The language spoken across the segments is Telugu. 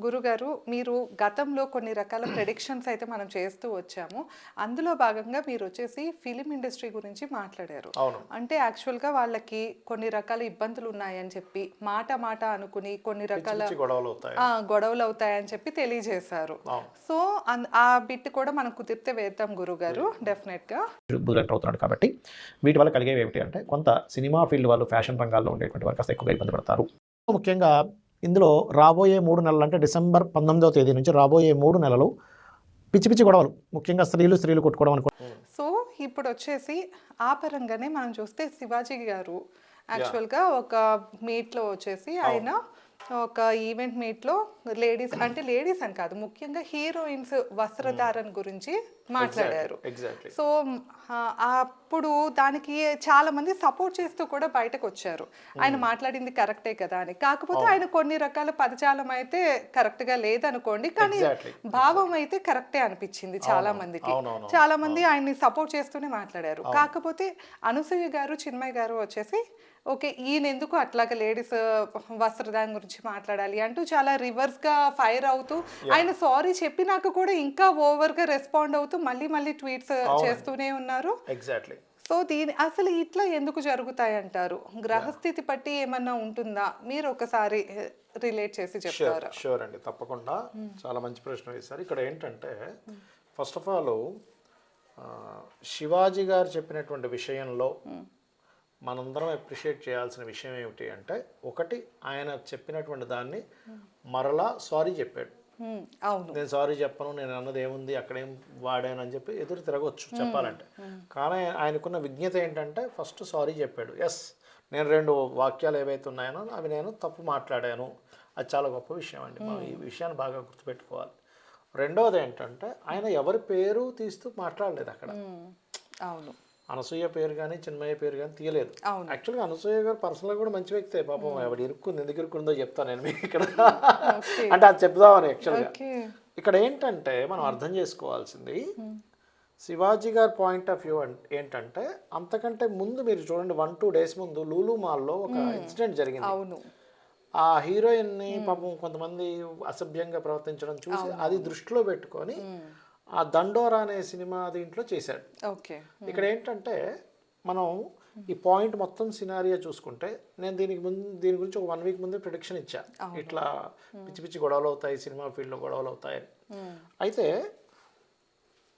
గురుగారు మీరు గతంలో కొన్ని రకాల ప్రెడిక్షన్స్ అయితే మనం చేస్తూ వచ్చాము. అందులో భాగంగా మీరు వచ్చేసి ఫిలిం ఇండస్ట్రీ గురించి మాట్లాడారు. అవును. అంటే యాక్చువల్గా వాళ్ళకి కొన్ని రకాల ఇబ్బందులు ఉన్నాయని చెప్పి మాట మాట అనుకుని కొన్ని రకాల గొడవలు అవుతాయి. ఆ, గొడవలు అవుతాయని చెప్పి తెలియజేశారు. సో అన్- ఆ బిట్ కూడా మనం కుదిరితే వేద్దాం గురుగారు డెఫినెట్గా. బుధుడు ఎంటర్ అవుతున్నాడు కాబట్టి వీటి వల్ల కలిగేవి ఏమిటి అంటే కొంత సినిమా ఫీల్డ్ వాళ్ళు ఫ్యాషన్ రంగాల్లో ఉండేటువంటి వారు కాస్త ఎక్కువగా ఇబ్బంది పడతారు. ముఖ్యంగా ఇందులో రాబోయే మూడు నెలలు అంటే డిసెంబర్ పంతొమ్మిదవ తేదీ నుంచి రాబోయే మూడు నెలలు పిచ్చి పిచ్చి గొడవలు. ముఖ్యంగా స్త్రీలు స్త్రీలు కొట్టుకోవడం అనుకో సో ఇప్పుడు వచ్చేసి ఆ పరంగానే మనం చూస్తే శివాజీ గారు యాక్చువల్గా ఒక మీట్లో వచ్చేసి ఆయన ఒక ఈవెంట్ మీట్లో లేడీస్ అంటే లేడీస్ అని కాదు ముఖ్యంగా హీరోయిన్స్ వస్త్రధారణ గురించి మాట్లాడారు. సో అప్పుడు దానికి చాలా మంది సపోర్ట్ చేస్తూ కూడా బయటకు వచ్చారు. ఆయన మాట్లాడింది కరెక్టే కదా అని. కాకపోతే ఆయన కొన్ని రకాల పదజాలం అయితే కరెక్ట్గా లేదనుకోండి కానీ. భావం అయితే కరెక్టే అనిపించింది చాలా మందికి. చాలా మంది ఆయన్ని సపోర్ట్ చేస్తూనే మాట్లాడారు. కాకపోతే అనసూయ గారు చిన్మయ్ గారు వచ్చేసి ఓకే ఈయన ఎందుకు అట్లాగా లేడీస్ వస్త్రదానం గురించి మాట్లాడాలి అంటూ చాలా రివర్స్గా ఫైర్ అవుతూ ఆయన సారీ చెప్పినాక కూడా ఇంకా ఓవర్గా రెస్పాండ్ అవుతూ మళ్ళీ మళ్ళీ ట్వీట్స్ చేస్తూనే ఉన్నారు. ఎగ్జాక్ట్లీ సో దీని అసలు ఇట్లా ఎందుకు జరుగుతాయి అంటారు గ్రహస్థితి బట్టి ఏమన్నా ఉంటుందా? మీరు ఒకసారి రిలేట్ చేసి చెప్తారా? షూర్ అండి. తప్పకుండా. చాలా మంచి ప్రశ్న వేశారు. ఇక్కడ ఏంటంటే ఫస్ట్ ఆఫ్ ఆల్ శివాజీ గారు చెప్పినటువంటి విషయంలో మనందరం అప్రిషియేట్ చేయాల్సిన విషయం ఏమిటి అంటే ఒకటి ఆయన చెప్పినటువంటి దాన్ని మరలా సారీ చెప్పాడు. అవును. నేను సారీ చెప్పను నేను అన్నది ఏముంది అక్కడేం వాడాను అని చెప్పి ఎదురు తిరగవచ్చు చెప్పాలంటే. కానీ ఆయనకున్న విజ్ఞత ఏంటంటే ఫస్ట్ సారీ చెప్పాడు. ఎస్ నేను రెండు వాక్యాలు ఏవైతే ఉన్నాయో అవి నేను తప్పు మాట్లాడాను. అది చాలా గొప్ప విషయం అండి. మనం ఈ విషయాన్ని బాగా గుర్తుపెట్టుకోవాలి. రెండవది ఏంటంటే ఆయన ఎవరి పేరు తీస్తూ మాట్లాడలేదు అక్కడ. అవును. అనసూయ పేరు కానీ చిన్మయ్య పేరు కానీ తీయలేదు. యాక్చువల్గా అనసూయ గారు పర్సనల్గా కూడా మంచి వ్యక్తే. పాపం ఎవడు ఇరుక్కుంది. ఎందుకు ఇరుక్కుందో చెప్తాను నేను మీకు ఇక్కడ. అంటే అది చెప్దామని యాక్చువల్గా ఇక్కడ ఏంటంటే మనం అర్థం చేసుకోవాల్సింది శివాజీ గారి పాయింట్ ఆఫ్ వ్యూ ఏంటంటే అంతకంటే ముందు మీరు చూడండి వన్ టూ డేస్ ముందు లూలు మాల్లో ఒక ఇన్సిడెంట్ జరిగింది. అవును. ఆ హీరోయిన్ని పాపం కొంతమంది అసభ్యంగా ప్రవర్తించడం చూసి అది దృష్టిలో పెట్టుకొని ఆ దండోరా అనే సినిమా దీంట్లో చేశాడు. ఓకే. ఇక్కడ ఏంటంటే మనం ఈ పాయింట్ మొత్తం సినారియో చూసుకుంటే నేను దీనికి ముందు దీని గురించి ఒక వన్ వీక్ ముందే ప్రిడిక్షన్ ఇచ్చా. ఇట్లా పిచ్చి పిచ్చి గొడవలు అవుతాయి సినిమా ఫీల్డ్లో గొడవలు అవుతాయని. అయితే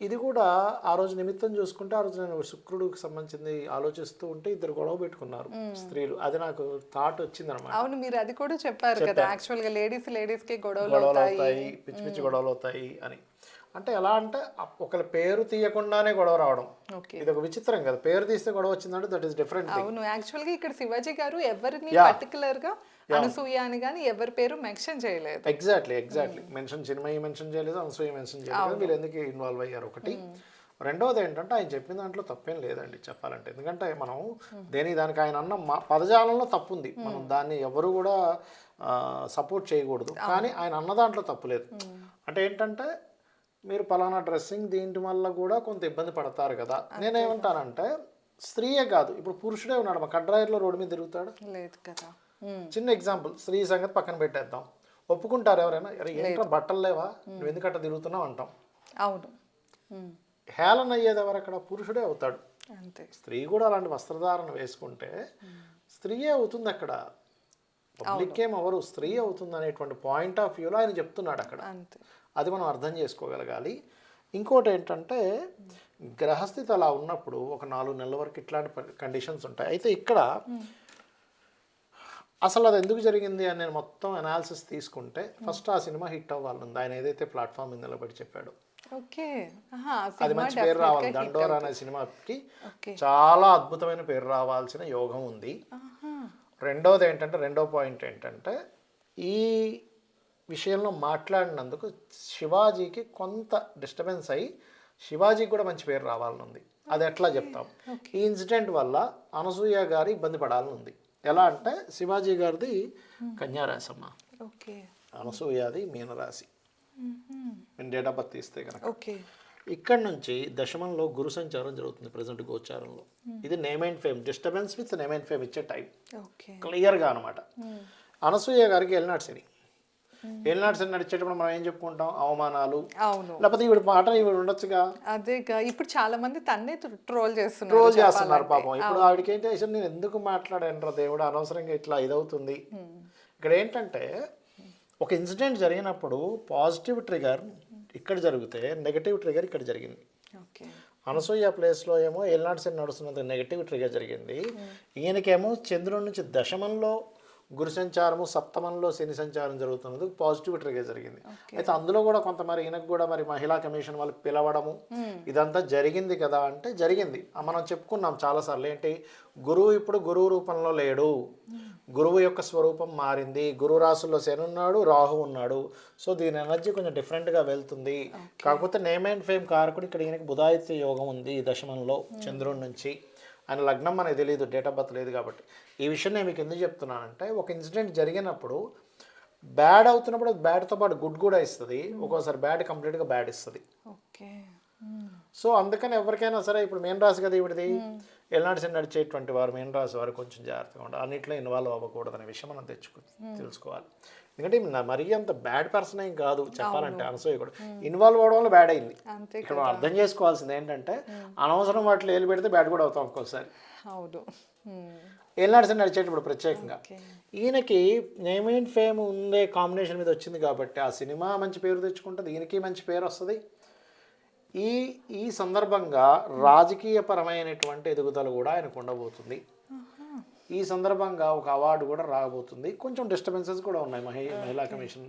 ఇది కూడా ఆ రోజు నిమిత్తం చూసుకుంటే ఆ రోజు నేను శుక్రుడికి సంబంధించింది ఆలోచిస్తూ ఉంటే ఇద్దరు గొడవ పెట్టుకున్నారు స్త్రీలు. అది నాకు థాట్ వచ్చింది అనమాట అవును మీరు అది కూడా చెప్పారు కదా. యాక్చువల్గా లేడీస్ లేడీస్కి గొడవలు అవుతాయి. పిచ్చి పిచ్చి గొడవలు అవుతాయి అని. అంటే ఎలా అంటే ఒకరి పేరు తీయకుండానే గొడవ రావడం. ఓకే. ఇది ఒక విచిత్రం కదా. పేరు తీస్తే గొడవ వచ్చిందంటే దట్ ఈస్ డిఫరెంట్ అవును. యాక్చువల్గా ఇక్కడ శివాజీ గారు ఎవరిని పర్టికులర్గా అనసూయ అని కానీ ఎవరి పేరు మెన్షన్ చేయలేదు. Exactly exactly mention Chinmayi mention చేయలేదు అనసూయ మెన్షన్ చేయలేదు వీళ్ళు ఎందుకు ఇన్వాల్వ్ అయ్యారు ఒకటి? రెండవది ఏంటంటే ఆయన చెప్పిన దాంట్లో తప్పేం లేదండి చెప్పాలంటే. ఎందుకంటే మనం దేని దానికి ఆయన అన్న మా పదజాలంలో తప్పు ఉంది మనం దాన్ని ఎవరు కూడా సపోర్ట్ చేయకూడదు. కానీ ఆయన అన్న దాంట్లో తప్పు లేదు. అంటే ఏంటంటే మీరు పలానా డ్రెస్సింగ్ దీంటి వల్ల కూడా కొంత ఇబ్బంది పడతారు కదా. నేనేమంటానంటే స్త్రీయే కాదు ఇప్పుడు పురుషుడే ఉన్నాడు మా కడ్రాయర్లో రోడ్డు మీద తిరుగుతాడు. లేదు కదా. చిన్న ఎగ్జాంపుల్ స్త్రీ సంగతి పక్కన పెట్టేద్దాం. ఒప్పుకుంటారు ఎవరైనా ఏంట్రా బట్టలు లేవా? నువ్వు ఎందుకట్లా తిరుగుతున్నావు అంటాం. అవును. హేళన అయ్యేది ఎవరు అక్కడ? పురుషుడే అవుతాడు. అంతే. స్త్రీ కూడా అలాంటి వస్త్రధారణ వేసుకుంటే స్త్రీయే అవుతుంది అక్కడ. పబ్లిక్ ఏం అవరు స్త్రీ అవుతుంది అనేటువంటి పాయింట్ ఆఫ్ వ్యూలో ఆయన చెప్తున్నాడు అక్కడ. అంతే. అది మనం అర్థం చేసుకోగలగాలి. ఇంకోటి ఏంటంటే గ్రహస్థితి అలా ఉన్నప్పుడు ఒక నాలుగు నెలల వరకు ఇట్లాంటి కండిషన్స్ ఉంటాయి. అయితే ఇక్కడ అసలు అది ఎందుకు జరిగింది అని నేను మొత్తం అనాలిసిస్ తీసుకుంటే ఫస్ట్ ఆ సినిమా హిట్ అవ్వాలనుంది. ఆయన ఏదైతే ప్లాట్ఫామ్ మీద నిలబడి చెప్పాడు. అది మంచి పేరు రావాలి. దండోరా. అనే సినిమాకి చాలా అద్భుతమైన పేరు రావాల్సిన యోగం ఉంది. ఆహా, రెండవది ఏంటంటే రెండో పాయింట్ ఏంటంటే ఈ విషయంలో మాట్లాడినందుకు శివాజీకి కొంత డిస్టర్బెన్స్ అయ్యి శివాజీకి కూడా మంచి పేరు రావాలని ఉంది అది ఎట్లా చెప్తాం? ఈ ఇన్సిడెంట్ వల్ల అనసూయ గారి ఇబ్బంది పడాలని ఉంది ఎలా అంటే శివాజీ గారిది కన్యారాశి అమ్మ. ఓకే. అనసూయది మీనరాశి. నేను డేట్ ఆఫ్ బర్త్ తీస్తే కనుక ఓకే. ఇక్కడ నుంచి దశమంలో గురు సంచారం జరుగుతుంది ప్రజెంట్ గోచారంలో. ఇది name and fame disturbance with name and fame ఇచ్చే టైం. ఓకే. క్లియర్గా అనమాట. అనసూయ గారికి ఎల్నాడు శని. ఎల్నాడు శని నడిచేటప్పుడు మనం ఏం చెప్పుకుంటాం? అవమానాలు. అవును. లేకపోతే ఈవిడ మాట ఈవిడ ఉండొచ్చుగా. అదేగా ఇప్పుడు చాలా మంది తన్నే ట్రోల్ చేస్తున్నారు ట్రోల్ చేస్తున్నారు పాపం. ఇప్పుడు ఆవిడకి ఏంటి అసలు నేను ఎందుకు మాట్లాడాను దేవుడు? అనవసరంగా ఇట్లా ఇదవుతుంది. ఇక్కడ ఏంటంటే ఒక ఇన్సిడెంట్ జరిగినప్పుడు పాజిటివ్ ట్రిగర్ ఇక్కడ జరిగితే నెగటివ్ ట్రిగర్ ఇక్కడ జరిగింది. అనసూయ ప్లేస్లో ఏమో ఏల్నాడు శని నడుస్తున్నంత నెగటివ్ ట్రిగర్ జరిగింది. ఈయనకేమో చంద్రుడి నుంచి దశమంలో గురు సంచారము సప్తమంలో శని సంచారం జరుగుతున్నది. పాజిటివ్ ట్రిగర్ జరిగింది. అయితే అందులో కూడా కొంత మరి ఈయనకు కూడా మరి మహిళా కమిషన్ వాళ్ళు పిలవడము ఇదంతా జరిగింది కదా అంటే జరిగింది. మనం చెప్పుకున్నాం చాలాసార్లు ఏంటి గురువు ఇప్పుడు గురువు రూపంలో లేడు. గురువు యొక్క స్వరూపం మారింది. గురు రాశుల్లో శని ఉన్నాడు రాహు ఉన్నాడు. సో దీని ఎనర్జీ కొంచెం డిఫరెంట్గా వెళ్తుంది. కాకపోతే నేమ్ అండ్ ఫేమ్ కారకుడు ఇక్కడ ఈయనకి బుధాదిత్య యోగం ఉంది దశమంలో చంద్రుడి నుంచి. ఆయన లగ్నం మనకి తెలియదు డేట్ ఆఫ్ బర్త్ లేదు కాబట్టి. ఈ విషయం నేను మీకు ఎందుకు చెప్తున్నానంటే ఒక ఇన్సిడెంట్ జరిగినప్పుడు బ్యాడ్ అవుతున్నప్పుడు అది బ్యాడ్తో పాటు గుడ్ కూడా ఇస్తుంది. ఒక్కోసారి బ్యాడ్ కంప్లీట్గా బ్యాడ్ ఇస్తుంది. ఓకే. సో అందుకని ఎవరికైనా సరే ఇప్పుడు మెయిన్ రాశి కదా ఇవిడిది ఎల్నాడు శని నడిచేటువంటి వారు మెయిన్ రాశి వారు కొంచెం జాగ్రత్తగా ఉండాలి. అన్నింటిలో ఇన్వాల్వ్ అవ్వకూడదు అనే విషయం మనం తెచ్చుకో తెలుసుకోవాలి. ఎందుకంటే మరీ అంత బ్యాడ్ పర్సన్ ఏం కాదు చెప్పాలంటే అనసూయ కూడా. ఇన్వాల్వ్ అవడం వల్ల బ్యాడ్ అయింది. ఇక్కడ అర్థం చేసుకోవాల్సింది ఏంటంటే అనవసరం వాటిలో ఏలు పెడితే బ్యాడ్ కూడా అవుతాం ఒక్కోసారి అవును. శని నడిచేటప్పుడు ప్రత్యేకంగా. ఈయనకి నేమ్ అండ్ ఫేమ్ ఉండే కాంబినేషన్ మీద వచ్చింది కాబట్టి ఆ సినిమా మంచి పేరు తెచ్చుకుంటుంది ఈయనకి మంచి పేరు వస్తుంది. ఈ ఈ సందర్భంగా రాజకీయపరమైనటువంటి ఎదుగుదల కూడా ఆయనకు ఉండబోతుంది. ఈ సందర్భంగా ఒక అవార్డు కూడా రాబోతుంది. కొంచెం డిస్టర్బెన్సెస్ కూడా ఉన్నాయి మహి మహిళా కమిషన్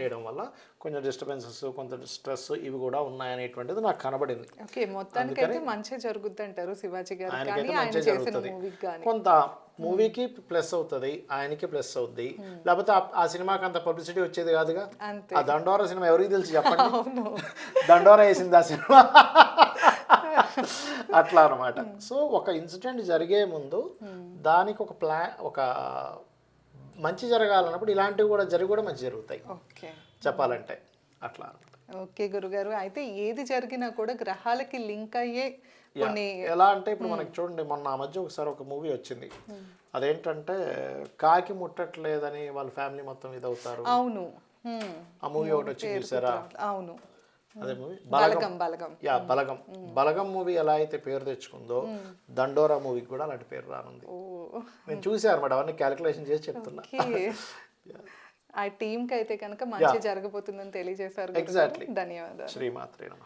చేయడం వల్ల. కొంచెం డిస్టర్బెన్సెస్ కొంత స్ట్రెస్ ఇవి కూడా ఉన్నాయనేటువంటిది నాకు కనబడింది. ఓకే మొత్తానికైతే మంచి జరుగుద్ది అంటారు శివాజీ గారు. ఆయనకైతే ఆయన మంచి జరుగుతుంది. కొంత మూవీకి ప్లస్ అవుతుంది ఆయనకి ప్లస్ అవుద్ది. లేకపోతే ఆ- సినిమాకి అంత పబ్లిసిటీ వచ్చేది కాదుగా? ఆ దండోరా సినిమా ఎవరికి తెలిసి చెప్పండి? దండోరా వేసింది ఆ సినిమా. అట్లా అనమాట సో ఒక ఇన్సిడెంట్ జరిగే ముందు దానికి ఒక ప్లా ఒక మంచి జరగాలన్నప్పుడు ఇలాంటివి కూడా జరిగి కూడా మంచి జరుగుతాయి. ఓకే. చెప్పాలంటే అట్లా ఓకే గురుగారు. అయితే ఏది జరిగినా కూడా గ్రహాలకి లింక్ అయ్యే కొన్ని ఎలా అంటే ఇప్పుడు మనకి చూడండి మొన్న ఆ మధ్య ఒకసారి ఒక మూవీ వచ్చింది. అదేంటంటే కాకి ముట్టట్లేదని వాళ్ళ ఫ్యామిలీ మొత్తం ఇదవుతారు. అవును. ఆ మూవీ ఒకటి వచ్చి చూసారా? అవును. అదే movie Balagam Balagam yeah Balagam Balagam movie ఎలా అయితే పేరు తెచ్చుకుందో దండోరా మూవీకి కూడా అలాంటి పేరు రానుంది. నేను చూసాను అనమాట అవన్నీ క్యాలిక్యులేషన్ చేసి చెప్తున్నా. ఆ టీంకి అయితే కనుక మంచి జరగబోతుందని తెలియజేశారు. Exactly. ధన్యవాదాలు. శ్రీమాత్రే నమ.